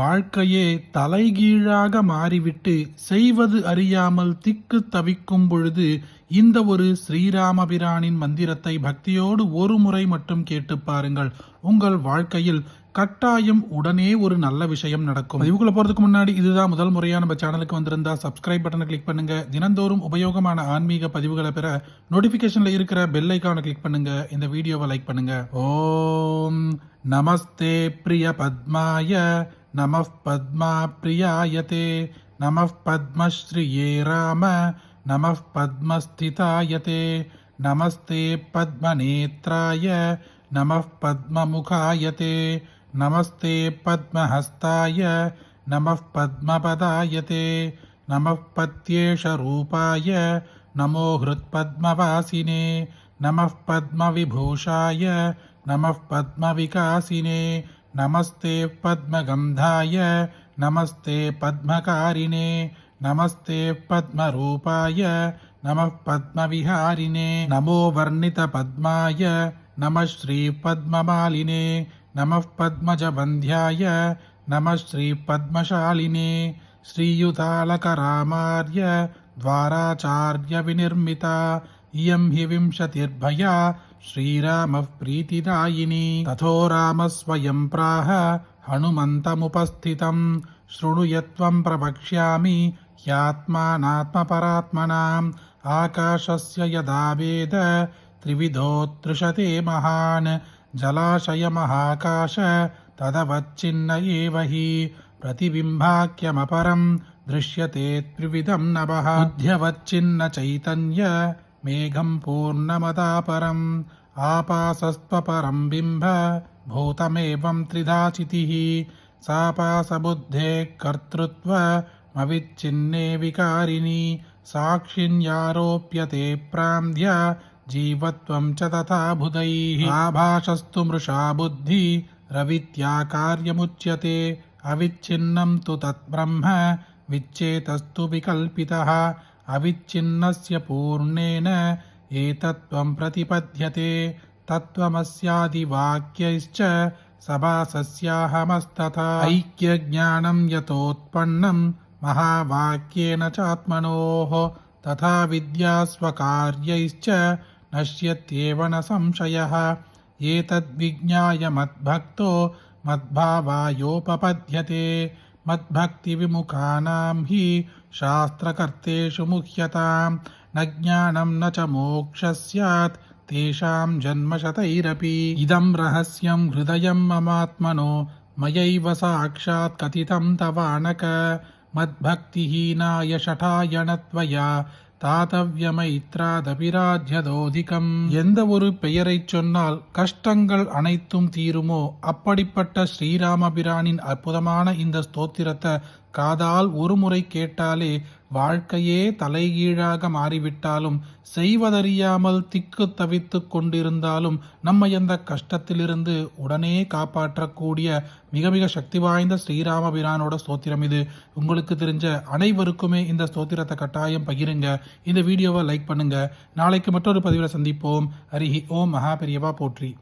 வாழ்க்கையே தலைகீழாக மாறிவிட்டு செய்வது அறியாமல் திக்கு தவிக்கும் பொழுது இந்த ஒரு ஸ்ரீராமபிரானின் மந்திரத்தை பக்தியோடு ஒரு முறை மட்டும் கேட்டு பாருங்கள். உங்கள் வாழ்க்கையில் கட்டாயம் உடனே ஒரு நல்ல விஷயம் நடக்கும். பதிவுக்குள்ள போறதுக்கு முன்னாடி இதுதான் முதல் முறையாக நம்ம சேனலுக்கு வந்திருந்தா சப்ஸ்கிரைப் பட்டனை கிளிக் பண்ணுங்க. தினந்தோறும் உபயோகமான ஆன்மீக பதிவுகளை பெற நோட்டிபிகேஷன்ல இருக்கிற பெல் ஐக்கானை கிளிக் பண்ணுங்க. இந்த வீடியோவை லைக் பண்ணுங்க. ஓம் நமஸ்தே பிரிய பத்மாய नमः पद्माप्रियायते नमः पद्मश्रिये राम नमः पद्मस्थितायते नमस्ते पद्मनेत्राय नमः पद्ममुखायते नमस्ते पद्महस्ताय नमः पद्मपदायते नमः पत्येशरूपाय नमो हृत्पद्मवासिने नमः पद्मविभूषाय नमः पद्मविकासिने नमस्ते पद्मगन्धाय नमस्ते पद्मकारिणे नमस्ते पद्मरूपाय नमः पद्मविहारिणे नमो वर्णितपद्माय नमः श्रीपद्ममालिने नमः पद्मजबन्ध्याय नमः श्रीपद्मशालिने श्रीयुतालकरामार्य द्वाराचार्यविनिर्मिता इयं हि विंशतिर्भया श्रीरामः प्रीतिदायिनी। तथो रामः स्वयं प्राह हनुमन्तमुपस्थितं शृणुयत्वं प्रवक्ष्यामि ह्यात्मानात्मपरात्मनाम्। आकाशस्य यदा वेद त्रिविधोत्तृषते महान्। जलाशयमहाकाश तदवच्चिन्न एव हि। प्रतिबिम्बाख्यमपरं दृश्यते त्रिविधं नभः बुद्ध्यवच्चिन्न चैतन्य మేఘం పూర్ణమదాపరం ఆపాసస్త్వపరం బింబ భూతమేవం త్రిధాచితి సాపాసబుద్ధే కర్తృత్వమవిచ్ఛిన్నే వికారిణి సాక్షిణ్యారోప్యతే ప్రాంధ్య జీవత్వం చ తథా బుధైః ఆభాషస్తు మృషా బుద్ధి రవిత్యా కార్యముచ్యతే అవిచ్ఛిన్నం తు తద్బ్రహ్మ విచ్చేతస్తు వికల్పితः అవిచ్ఛిన్నస్య పూర్ణేన ఏతత్వం ప్రతిపద్యతే తత్వమస్యాదివాక్యైశ్చ సభాసస్యాహమస్తథ. ఐక్యజ్ఞానం యతోత్పన్నం మహావాక్యేన చాత్మనోః తథా విద్యాస్వకార్యైశ్చ నశ్యత్యేవ న సంశయः. ఏతద్విజ్ఞాయ మద్భక్తో మద్భావాయోపపద్యతే. మద్భక్తివిముఖానాం హి शास्त्रकर्तेषु मुह्यतां न ज्ञानं न च मोक्षः स्यात् तेषां जन्मशतैरपि इदं रहस्यं हृदयं ममात्मनो मयैव साक्षात् कथितं तवानक मद्भक्तिहीनाय शठाय न त्वया தாத்தவியமைத்ராதபிராஜ்யதோதிகம் எந்த ஒரு பெயரைச் சொன்னால் கஷ்டங்கள் அனைத்தும் தீருமோ அப்படிப்பட்ட ஸ்ரீராமபிரானின் அற்புதமான இந்த ஸ்தோத்திரத்தை காதால் ஒரு முறை கேட்டாலே வாழ்க்கையே தலைகீழாக மாறிவிட்டாலும் செய்வதறியாமல் திக்கு தவித்து கொண்டிருந்தாலும் நம்ம எந்த கஷ்டத்திலிருந்து உடனே காப்பாற்றக்கூடிய மிக மிக சக்தி வாய்ந்த ஸ்ரீராமபிரானோட ஸ்தோத்திரம் இது. உங்களுக்கு தெரிஞ்ச அனைவருக்குமே இந்த ஸ்தோத்திரத்தை கட்டாயம் பகிருங்க. இந்த வீடியோவை லைக் பண்ணுங்க. நாளைக்கு மற்றொரு பதிவில் சந்திப்போம். ஹரிஹி ஓம் மகா பெரியவா போற்றி.